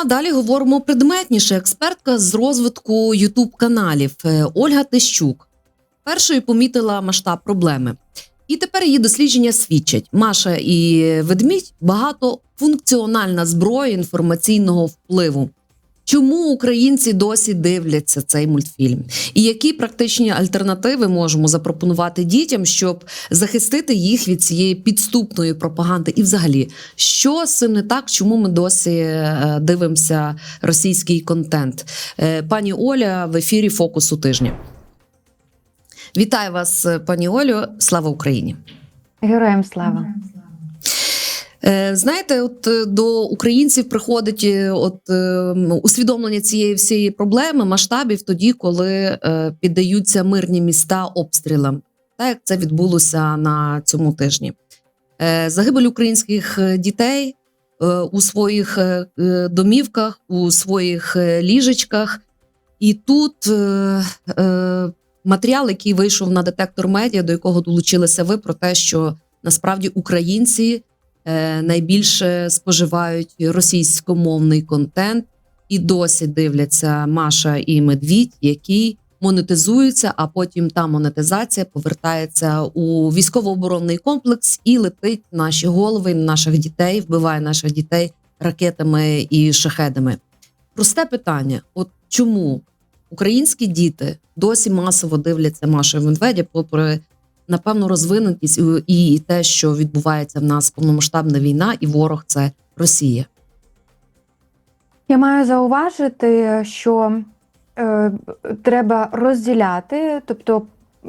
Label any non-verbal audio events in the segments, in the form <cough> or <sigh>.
А далі говоримо предметніше. Експертка з розвитку Ютуб каналів Ольга Тищук першою помітила масштаб проблеми. І тепер її дослідження свідчать: Маша і ведмідь багато функціональна зброя інформаційного впливу. Чому українці досі дивляться цей мультфільм? І які практичні альтернативи можемо запропонувати дітям, щоб захистити їх від цієї підступної пропаганди? І, взагалі, що з цим не так? Чому ми досі е, дивимося російський контент? Е, Пані Оля в ефірі Фокусу тижня. Вітаю вас, пані Олю. Слава Україні! Героям слава! Е, Знаєте, от е, до українців приходить е, от усвідомлення цієї всієї проблеми масштабів тоді, коли піддаються мирні міста обстрілам, так як це відбулося на цьому тижні. Загибель українських дітей у своїх домівках, у своїх ліжечках. І тут матеріал, який вийшов на детектор медіа, до якого долучилися ви, про те, що насправді українці найбільше споживають російськомовний контент і досі дивляться Маша і Медвідь, який монетизується, а потім та монетизація повертається у військово-оборонний комплекс і летить наші голови, наших дітей, вбиває наших дітей ракетами і шахедами. Просте питання: от чому українські діти досі масово дивляться Машу і Медведя, попри напевно розвинутість і- і те, що відбувається в нас повномасштабна війна, і ворог це Росія. Я маю зауважити, що е, треба розділяти, тобто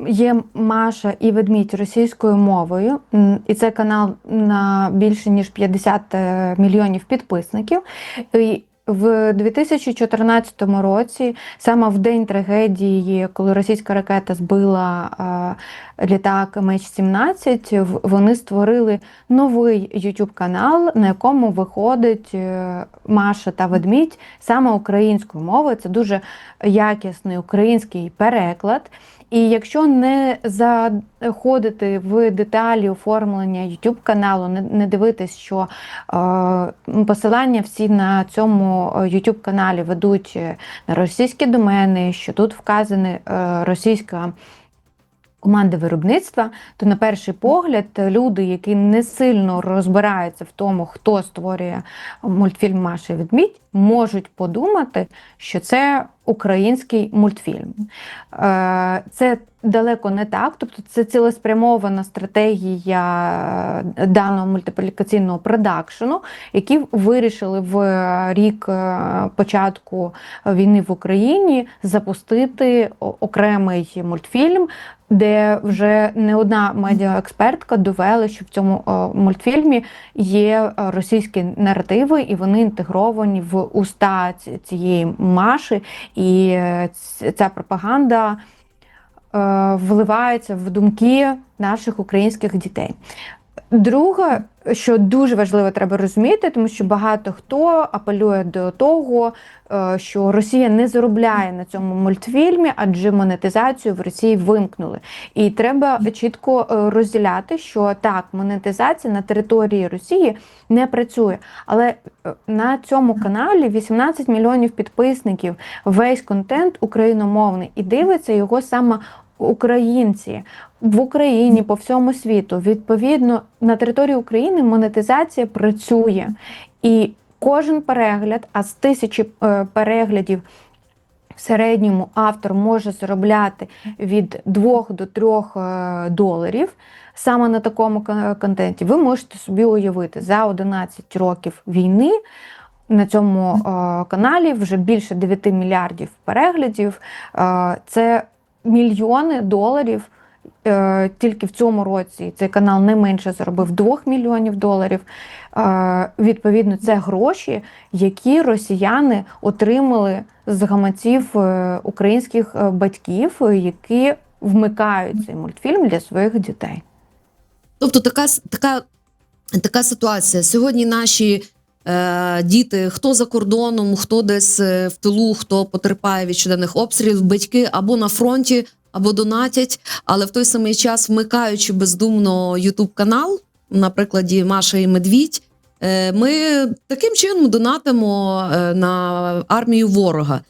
є Маша і ведмідь російською мовою, і це канал на більше ніж 50 е, мільйонів підписників. І в 2014 році, саме в день трагедії, коли російська ракета збила е, літак MH17, в- вони створили новий YouTube канал, на якому виходить е, Маша та Ведмідь саме українською мовою. Це дуже якісний український переклад. І якщо не заходити в деталі оформлення YouTube каналу, не, дивитись, що е, посилання всі на цьому YouTube каналі ведуть е, на російські домени, що тут вказана е, російська команди виробництва, то на перший погляд люди, які не сильно розбираються в тому, хто створює мультфільм Маша і Ведмідь, можуть подумати, що це український мультфільм. Е, Це далеко не так, тобто це цілеспрямована стратегія е, даного мультиплікаційного продакшену, які вирішили в рік е, початку війни в Україні запустити окремий мультфільм, де вже не одна медіаекспертка довела, що в цьому мультфільмі є російські наративи, і вони інтегровані в уста цієї Маші, і е, ця пропаганда е, вливається в думки наших українських дітей. Друге, що дуже важливо треба розуміти, тому що багато хто апелює до того, е, що Росія не заробляє на цьому мультфільмі, адже монетизацію в Росії вимкнули. І треба чітко е, розділяти, що так, монетизація на території Росії не працює. Але е, на цьому каналі 18 мільйонів підписників, весь контент україномовний, і дивиться його саме українці в Україні по всьому світу. Відповідно, на території України монетизація працює. І кожен перегляд, а з тисячі е, переглядів в середньому автор може заробляти від 2 до 3 доларів. Саме на такому контенті ви можете собі уявити за 11 років війни на цьому е, каналі вже більше 9 мільярдів переглядів. Е, це мільйони доларів. Е, Тільки в цьому році цей канал не менше заробив 2 мільйонів доларів. Е, Відповідно, це гроші, які росіяни отримали з гаманців е, українських батьків, які вмикають цей мультфільм для своїх дітей. Тобто, така, така, така ситуація. Сьогодні наші діти, хто за кордоном, хто десь е, в тилу, хто потерпає від щоденних обстрілів, батьки або на фронті, або донатять, але в той самий час, вмикаючи бездумно Ютуб канал, на прикладі Маша і Медвідь, Е, Ми таким чином донатимо е, на армію ворога.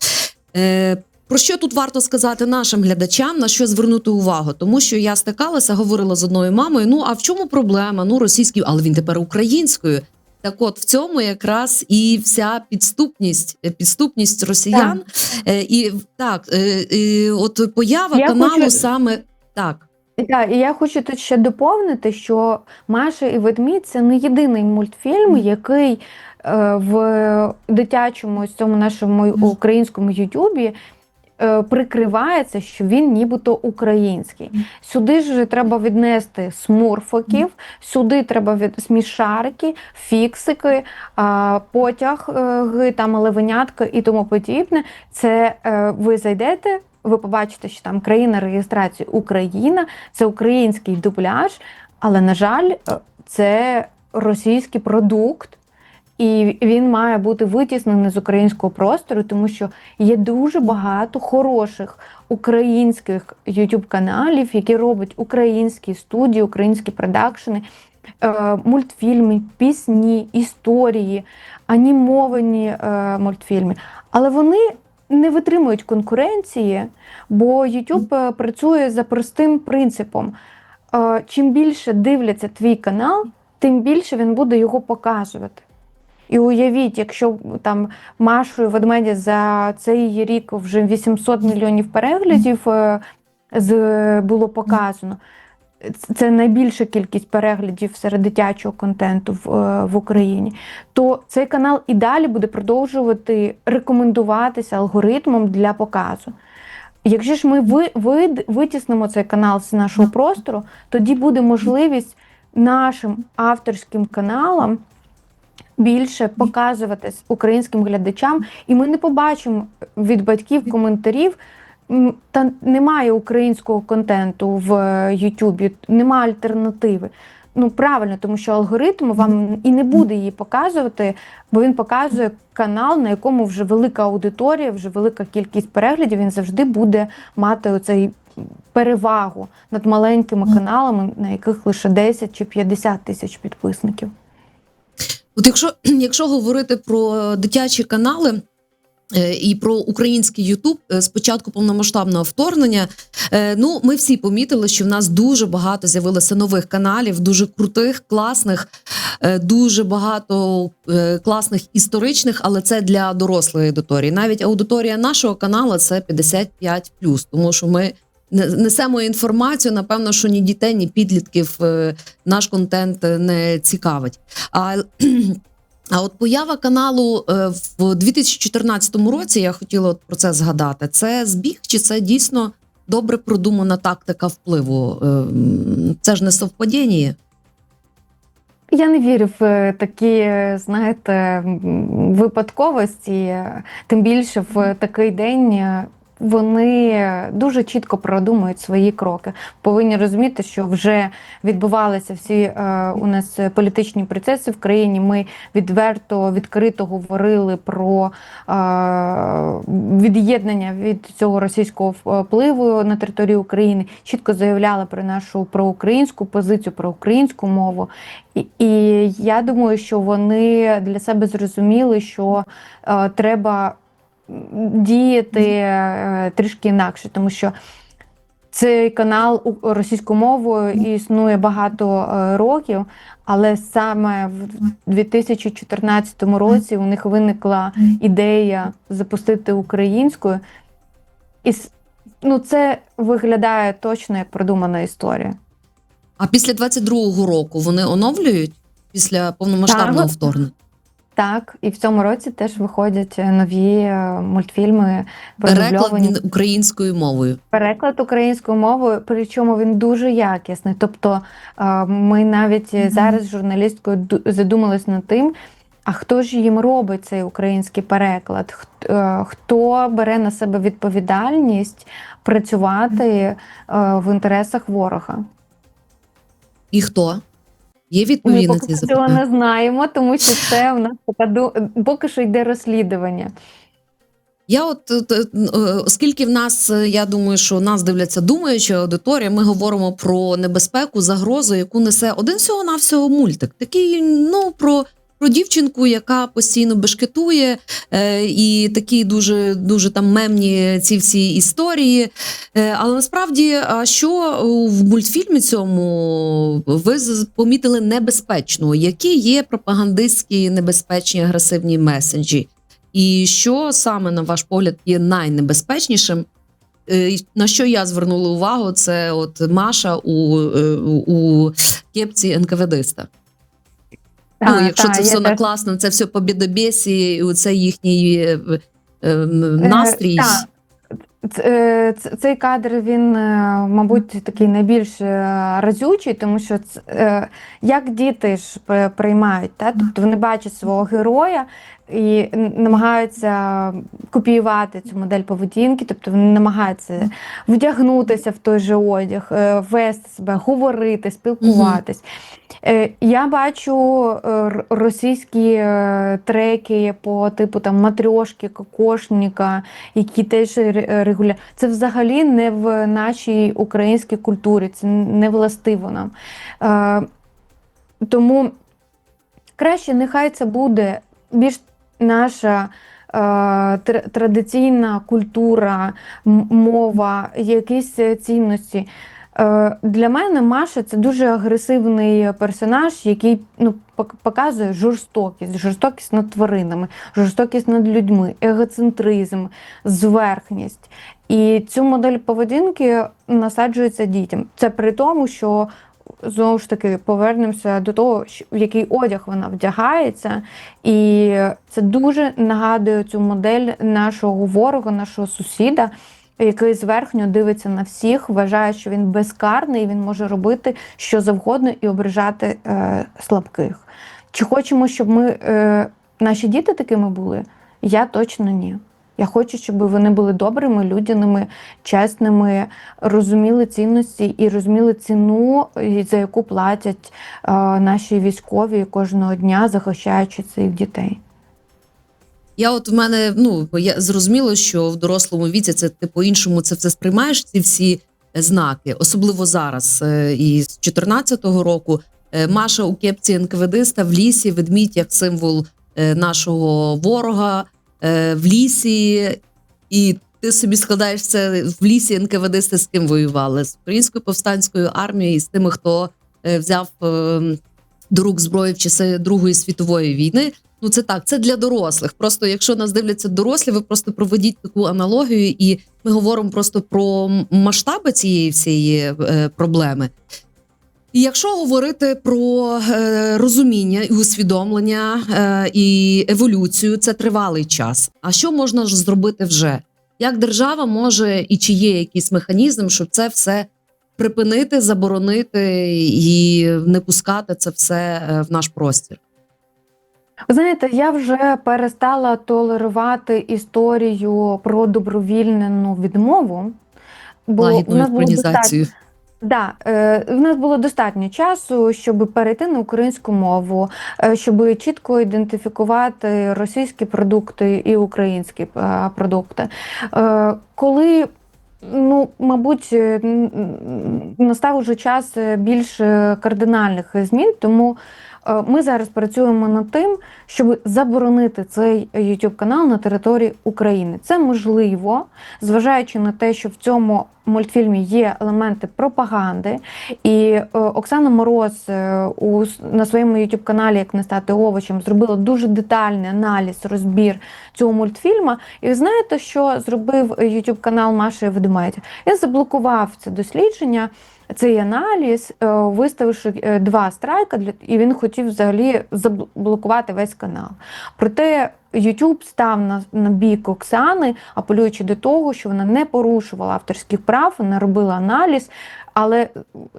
Е, Про що тут варто сказати нашим глядачам, на що звернути увагу? Тому що я стикалася, говорила з одною мамою: ну а в чому проблема? Ну, російською, але він тепер українською. Так от в цьому якраз і вся підступність, е, підступність росіян. Е, І так, е, і от поява Я каналу хочу- саме так. Так, і я хочу тут ще доповнити, що Маша і ведмідь це не єдиний мультфільм, який е, в дитячому цьому нашому українському Ютубі прикривається, що він нібито український. Сюди ж треба віднести смурфиків, сюди треба від смішарики, фіксики, потяги, там левенятка і тому подібне. Це е, ви зайдете. Ви побачите, що там країна реєстрації Україна, це український дубляж, але, на жаль, е, це російський продукт, і він має бути витіснений з українського простору, тому що є дуже багато хороших українських youtube каналів, які роблять українські студії, українські продакшени, е, мультфільми, пісні, історії, анімовані е, мультфільми. Але вони не витримують конкуренції, бо YouTube е, працює за простим принципом. Чим більше дивляться твій канал, тим більше він буде його показувати. І уявіть, якщо там Машою ведмеді за цей рік вже 800 мільйонів переглядів е, з, було показано. Це найбільша кількість переглядів серед дитячого контенту в, е, в Україні. То цей канал і далі буде продовжувати рекомендуватися алгоритмом для показу. Якщо ж ми ви, ви, витіснимо цей канал з нашого простору, тоді буде можливість нашим авторським каналам більше показуватись українським глядачам, і ми не побачимо від батьків коментарів. Та немає українського контенту в е, Ютубі, немає альтернативи. Ну правильно, тому що алгоритм вам і не буде її показувати, бо він показує канал, на якому вже велика аудиторія, вже велика кількість переглядів. Він завжди буде мати оцей перевагу над маленькими каналами, на яких лише 10 чи 50 тисяч підписників. От якщо, <clears throat> якщо говорити про дитячі канали. е, І про український Ютуб з початку повномасштабного вторгнення. е, Ну, ми всі помітили, що в нас дуже багато з'явилося нових каналів, дуже крутих, класних, е, дуже багато е, класних історичних, але це для дорослої аудиторії. Навіть аудиторія нашого каналу це 55+, тому що ми несемо інформацію. Напевно, що ні дітей, ні підлітків е, наш контент е, не цікавить. А <clears throat> а от поява каналу е, в 2014 році, я хотіла от про це згадати. Це збіг, чи це дійсно добре продумана тактика впливу? Це ж не совпадіння. Я не вірю в такі, знаєте, випадковості, тим більше в такий день. Е, Вони дуже чітко продумують свої кроки. Повинні розуміти, що вже відбувалися всі е, у нас політичні процеси в країні. Ми відверто, відкрито говорили про е, від'єднання від цього російського впливу на території України. Чітко заявляли про нашу проукраїнську позицію, про українську мову. І, і я думаю, що вони для себе зрозуміли, що е, треба діяти е, трішки інакше, тому що цей канал російською мовою існує багато е, років, але саме в 2014 році у них виникла ідея запустити українською. І ну, це виглядає точно як продумана історія. А після 22-го року вони оновлюють після повномасштабного вторгнення. Так, і в цьому році теж виходять е, нові е, мультфільми Переклад українською мовою. Переклад українською мовою, причому він дуже якісний. Тобто е, ми навіть е, Мгм. зараз з журналісткою задумались над тим, а хто ж їм робить цей український переклад? Хто бере на себе відповідальність працювати в інтересах ворога? І хто? Є відповіді на ці запитання? цього не знаємо, тому що це в нас така поки що йде розслідування. Я от е, е, оскільки в нас, е, я думаю, що нас дивляться думаюча аудиторія, ми говоримо про небезпеку, загрозу, яку несе один всього навсього мультик. Такий, ну про про дівчинку, яка постійно бешкетує, е, і такі дуже дуже там мемні ці всі історії. Е, але насправді, а що в мультфільмі цьому ви помітили небезпечного? Які є пропагандистські небезпечні агресивні меседжі? І що саме, на ваш погляд, є найнебезпечнішим? Е, На що я звернула увагу, це от Маша у, е, у кепці НКВДиста. Ну, Та, якщо та, це все теж- накласно, це все по бідобесі, і оце їхній е, е, настрій. Е, ц- Цей кадр він, е, мабуть, такий найбільш е, разючий, тому що це, як діти ж приймають, та? тобто вони бачать свого героя і намагаються копіювати цю модель поведінки, тобто вони намагаються вдягнутися в той же одяг, е, вести себе, говорити, спілкуватись. Е, Я бачу е, російські треки по типу там матрьошки, кокошника, які теж регулярно. Це взагалі не в нашій українській культурі, це не властиво нам. Тому краще нехай це буде більш наша. е, тр- Традиційна культура, мова, якісь цінності. Е, Для мене Маша це дуже агресивний персонаж, який ну, показує жорстокість, жорстокість над тваринами, жорстокість над людьми, егоцентризм, зверхність. І цю модель поведінки насаджується дітям. Це при тому, що знову ж таки повернемося до того, в який одяг вона вдягається, і це дуже нагадує цю модель нашого ворога, нашого сусіда який зверхньо дивиться на всіх, вважає, що він безкарний, він може робити що завгодно і ображати е, слабких. Чи хочемо, щоб ми, е, наші діти такими були? Я точно ні. Я хочу, щоб вони були добрими, людяними, чесними, розуміли цінності і розуміли ціну, за яку платять е, наші військові кожного дня, захищаючи цих дітей. Я от в мене ну я зрозуміло, що в дорослому віці це ти по-іншому це все сприймаєш, ці всі знаки, особливо зараз. Е, І з 14-го року е, Маша у кепці НКВДиста в лісі, ведмідь як символ е, нашого ворога е, в лісі, і ти собі складаєш це в лісі НКВДисти з ким воювали? З українською повстанською армією і з тими, хто е, взяв е, до рук зброю в часи Другої світової війни. Ну, це так, це для дорослих. Просто якщо нас дивляться дорослі, ви просто проведіть таку аналогію, і ми говоримо просто про масштаби цієї всієї е, проблеми. І якщо говорити про е, розуміння і усвідомлення е, і еволюцію, це тривалий час. А що можна ж зробити вже? Як держава може і чи є якийсь механізм, щоб це все припинити, заборонити і не пускати це все е, в наш простір? Ви Знаєте, я вже перестала толерувати історію про добровільну відмову, бо Лагідну нас було достатньо. Да, е, в нас було достатньо часу, щоб перейти на українську мову, е, щоб чітко ідентифікувати російські продукти і українські е, продукти. Коли Ну, мабуть, настав уже час більш кардинальних змін, тому ми зараз працюємо над тим, щоб заборонити цей YouTube канал на території України. Це можливо, зважаючи на те, що в цьому мультфільмі є елементи пропаганди, і е, Оксана Мороз е, у на своєму YouTube каналі Як не стати овочем зробила дуже детальний аналіз, розбір цього мультфільму. І ви знаєте, що зробив YouTube канал Маші Ведмедь? Він заблокував це дослідження. Цей аналіз, е, виставивши е, два страйка, і він хотів взагалі заблокувати весь канал. Проте YouTube став на, на бік Оксани, апелюючи до того, що вона не порушувала авторських прав, вона робила аналіз. Але,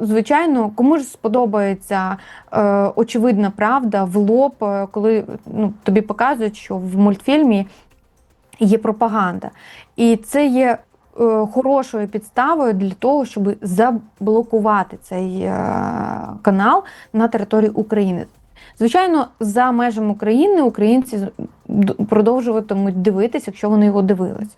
звичайно, кому ж сподобається е, очевидна правда в лоб, е, коли ну, тобі показують, що в мультфільмі є пропаганда. І це є хорошою підставою для того, щоб заблокувати цей е, канал на території України. Звичайно, за межами України українці продовжуватимуть дивитись, якщо вони його дивились.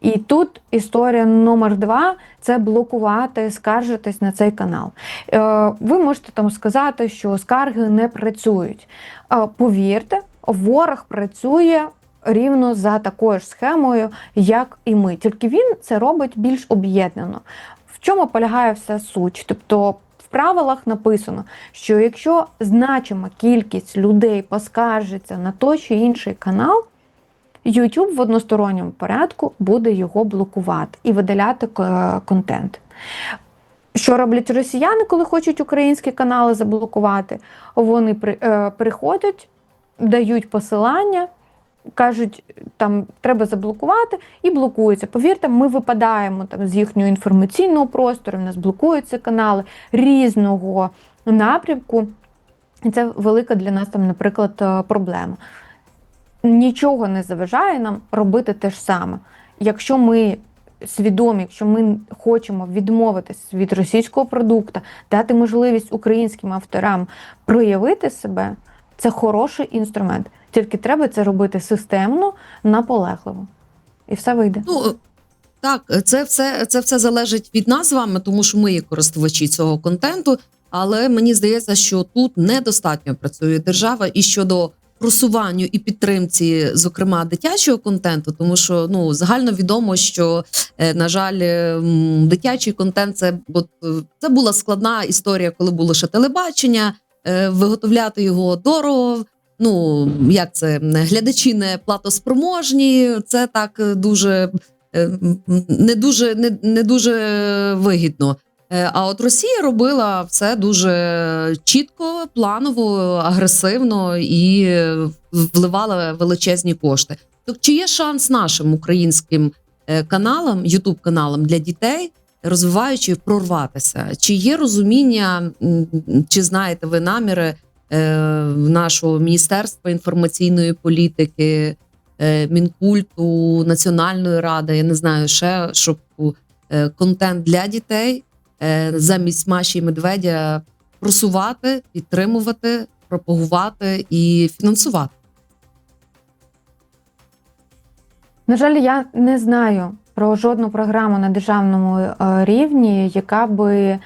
І тут історія номер два це блокувати, скаржитись на цей канал. Е, Ви можете там сказати, що скарги не працюють. Е, Повірте, ворог працює рівно за такою ж схемою, як і ми. Тільки він це робить більш об'єднано. В чому полягає вся суть? Тобто в правилах написано, що якщо значима кількість людей поскаржиться на той чи інший канал, YouTube в односторонньому порядку буде його блокувати і видаляти е, контент. Що роблять росіяни, коли хочуть українські канали заблокувати? Вони е, приходять, дають посилання, кажуть, там треба заблокувати і блокується. Повірте, ми випадаємо там з їхнього інформаційного простору, в нас блокуються канали різного напрямку. І це велика для нас там, наприклад, е, проблема. Нічого не заважає нам робити те ж саме. Якщо ми свідомі, якщо ми хочемо відмовитись від російського продукту, дати можливість українським авторам проявити себе, це хороший інструмент. Тільки треба це робити системно, наполегливо. І все вийде. Ну так, це все, це все залежить від нас з вами, тому що ми є користувачі цього контенту. Але мені здається, що тут недостатньо працює держава і щодо просуванню і підтримці, зокрема дитячого контенту, тому що ну загально відомо, що е, на жаль, е, дитячий контент це е, це була складна історія, коли було ще телебачення, е, виготовляти його дорого. Ну як це глядачі не платоспроможні, це так е, дуже е, не дуже не, не дуже вигідно. Е, А от Росія робила все дуже чітко, планово, агресивно і вливала величезні кошти. Тобто, чи є шанс нашим українським каналам, ютуб каналам для дітей, розвиваючи прорватися? Чи є розуміння, чи знаєте ви наміри нашого міністерства інформаційної політики, е, мінкульту, національної ради? Я не знаю ще щоб е, контент для дітей е, замість Маші і Медведя просувати, підтримувати, пропагувати і фінансувати. На жаль, я не знаю про жодну програму на державному е, рівні, яка би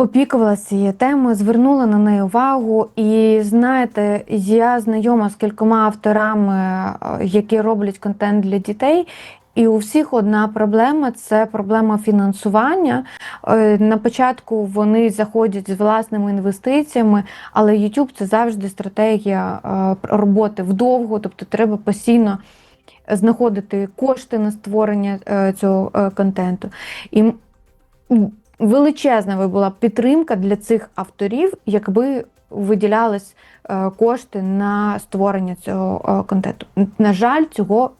опікувалася цією темою, звернула на неї увагу. І знаєте, я знайома з кількома авторами, е, які роблять контент для дітей. І у всіх одна проблема це проблема фінансування. Е, На початку вони заходять з власними інвестиціями, але YouTube це завжди стратегія е, роботи вдовго, тобто треба постійно знаходити кошти на створення цього контенту. І величезна була підтримка для цих авторів, якби виділялись е, кошти на створення цього е, контенту. На жаль, цього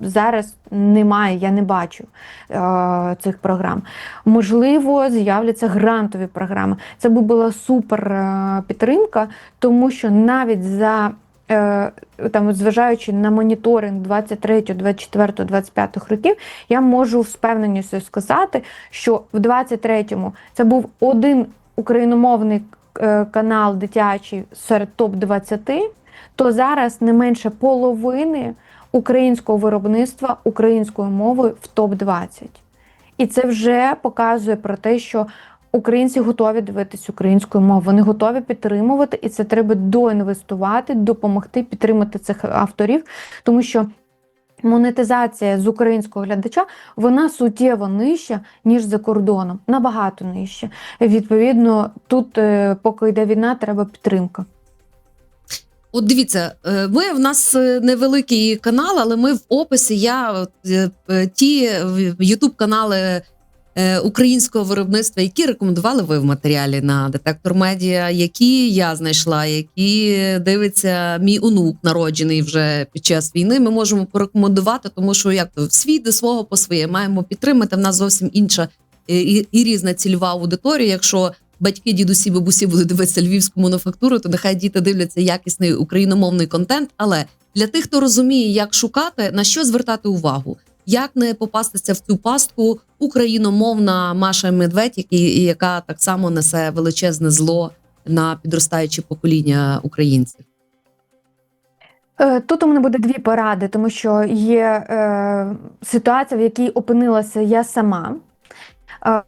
зараз немає, я не бачу е, цих програм. Можливо, з'являться грантові програми. Це би була супер підтримка, тому що навіть за там, зважаючи на моніторинг 23, 24, 25 років, я можу з впевненістю сказати, що в 23-му це був один україномовний е, канал дитячий серед топ-20, то зараз не менше половини українського виробництва українською мовою в топ-20. І це вже показує про те, що українці готові дивитись українською мовою, вони готові підтримувати, і це треба доінвестувати, допомогти підтримати цих авторів, тому що. Монетизація з українського глядача вона суттєво нижча, ніж за кордоном, набагато нижча. Відповідно, тут, е, поки йде війна, треба підтримка. От дивіться, е, ми в нас е, невеликий канал, але ми в описі. Я ті Ютуб канали українського виробництва, які рекомендували ви в матеріалі на детектор медіа, які я знайшла, які дивиться мій онук, народжений вже під час війни. Ми можемо порекомендувати, тому що як то свій до свого по своє маємо підтримати. В нас зовсім інша е, і, і різна цільова аудиторія. Якщо батьки, дідусі, бабусі будуть дивитися львівську мануфактуру, то нехай діти дивляться якісний україномовний контент. Але для тих, хто розуміє, як шукати, на що звертати увагу, як не попастися в цю пастку україномовна Маша Медведь, який, яка так само несе величезне зло на підростаюче покоління українців. Е, Тут у мене буде дві поради, тому що є е, ситуація, в якій опинилася я сама. Е,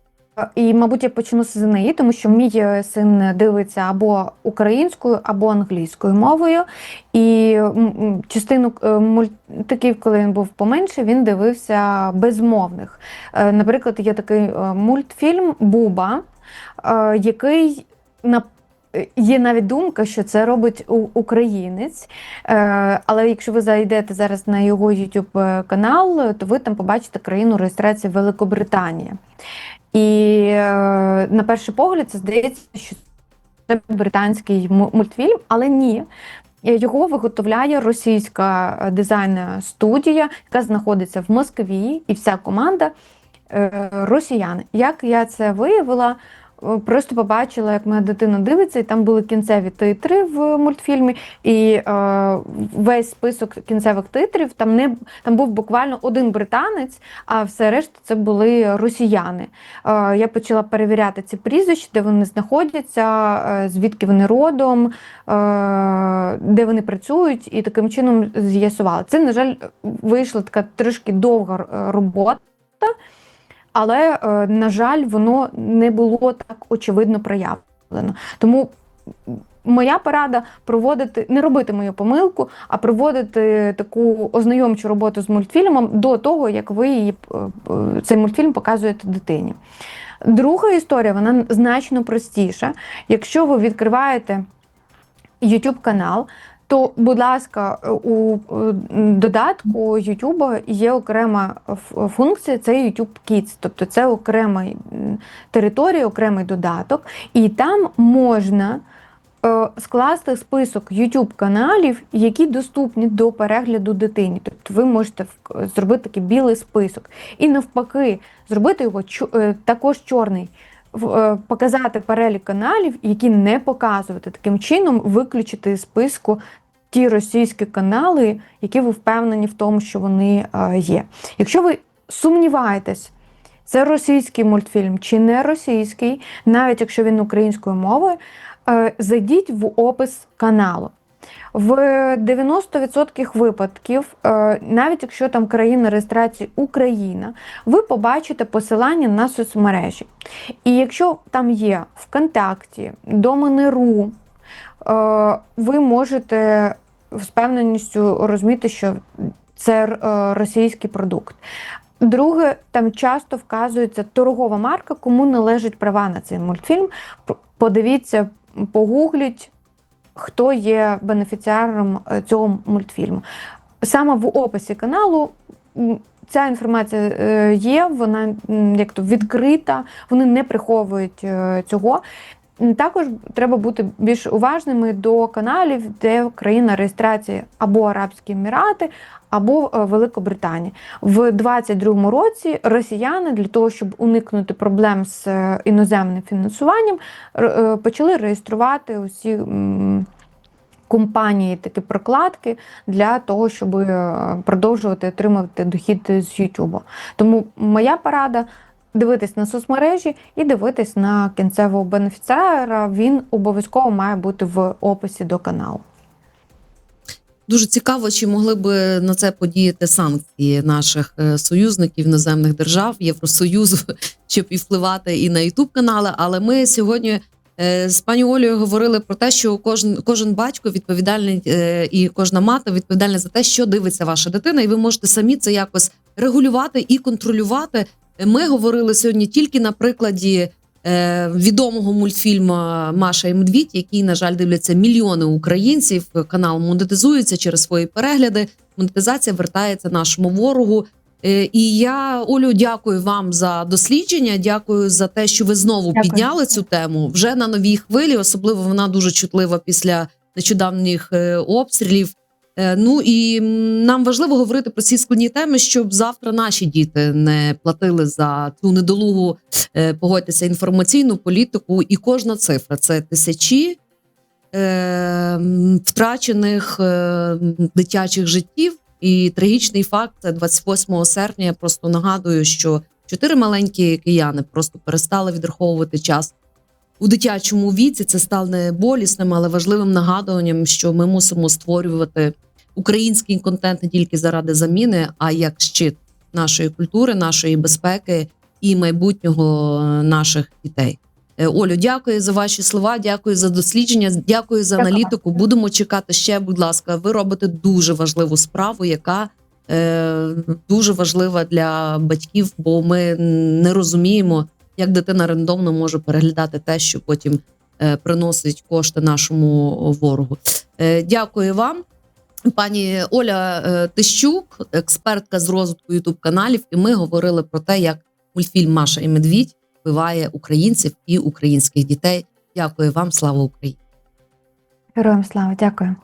і, мабуть, я почну з неї, тому що мій е, син дивиться або українською, або англійською мовою. І частину е, мультиків, коли він був поменше, він дивився безмовних. Е, Наприклад, є такий мультфільм Буба, який на Є навіть думка, що це робить українець. Але якщо ви зайдете зараз на його YouTube канал, то ви там побачите країну реєстрації Великобританія. І е, на перший погляд це здається, що це британський му- мультфільм, але ні. Е, Його виготовляє російська дизайн-студія, яка знаходиться в Москві, і вся команда е, росіян. Як я це виявила? Просто побачила, як моя дитина дивиться, і там були кінцеві титри в мультфільмі, і е, весь список кінцевих титрів там не там був буквально один британець, а все решта це були росіяни. Е, я почала перевіряти ці прізвища, де вони знаходяться, е, звідки вони родом, е, де вони працюють, і таким чином з'ясувала. Це, на жаль, вийшла така трішки довга е, робота. Але, е, на жаль, воно не було так очевидно проявлено. Тому моя порада проводити, не робити мою помилку, а проводити таку ознайомчу роботу з мультфільмом до того, як ви її е, е, цей мультфільм показуєте дитині. Друга історія, вона значно простіша. Якщо ви відкриваєте YouTube канал, то, будь ласка, у додатку YouTube є окрема функція, це YouTube Kids, тобто це окрема територія, окремий додаток, і там можна е, скласти список YouTube каналів, які доступні до перегляду дитині. Тобто ви можете зробити такий білий список. І навпаки, зробити його е, також чорний. е, Показати перелік каналів, які не показувати таким чином, виключити з списку ті російські канали, які ви впевнені в тому, що вони е, є. Якщо ви сумніваєтесь, це російський мультфільм чи не російський, навіть якщо він українською мовою, е, зайдіть в опис каналу. В 90% випадків, е, навіть якщо там країна реєстрації Україна, ви побачите посилання на соцмережі. І якщо там є ВКонтакті, Доменеру, е, ви можете з певненістю розуміти, що це е, російський продукт. Друге, там часто вказується торгова марка, кому належать права на цей мультфільм. Подивіться, погугліть, хто є бенефіціаром е, цього мультфільму. Саме в описі каналу ця інформація е, є, вона як то відкрита, вони не приховують цього. Також треба бути більш уважними до каналів, де країна реєстрації або Арабські Емірати, або е, Великобританія. В 2022 році росіяни для того, щоб уникнути проблем з е, іноземним фінансуванням, е, почали реєструвати усі. Компанії такі прокладки для того, щоб продовжувати отримувати дохід з YouTube. Тому моя порада дивитись на соцмережі і дивитись на кінцевого бенефіціара. Він обов'язково має бути в описі до каналу. Дуже цікаво, чи могли би на це подіяти санкції наших е, союзників іноземних держав Євросоюзу, <laughs> щоб і впливати і на Ютуб канали. Але ми сьогодні е, з пані Олею говорили про те, що кожен кожен батько відповідальний е, і кожна мати відповідальна за те, що дивиться ваша дитина, і ви можете самі це якось регулювати і контролювати. Ми говорили сьогодні тільки на прикладі е, відомого мультфільму Маша і Медвідь, який, на жаль, дивляться мільйони українців. Канал монетизується через свої перегляди. Монетизація вертається нашому ворогу. Е, І я Олю, дякую вам за дослідження. Дякую за те, що ви знову Дякую. підняли цю тему вже на новій хвилі. Особливо вона дуже чутлива після нещодавніх е, обстрілів. Е, Ну і нам важливо говорити про ці складні теми, щоб завтра наші діти не платили за цю недолугу е, погодьтеся інформаційну політику, і кожна цифра це тисячі е, втрачених е, дитячих життів. І трагічний факт це 28 серпня. Я просто нагадую, що чотири маленькі кияни просто перестали відраховувати час у дитячому віці. Це стане болісним, але важливим нагадуванням, що ми мусимо створювати український контент не тільки заради заміни, а як щит нашої культури, нашої безпеки і майбутнього е, наших дітей. Е, Олю, дякую за ваші слова. Дякую за дослідження. Дякую за аналітику. Будемо чекати ще. Будь ласка, ви робите дуже важливу справу, яка е, дуже важлива для батьків, бо ми не розуміємо, як дитина рандомно може переглядати те, що потім е, приносить кошти нашому ворогу. Е, дякую вам. Пані Оля е, Тищук, експертка з розвитку Ютуб каналів, і ми говорили про те, як мультфільм Маша і Медвідь вбиває українців і українських дітей. Дякую вам, слава Україні! Героям слава, дякую.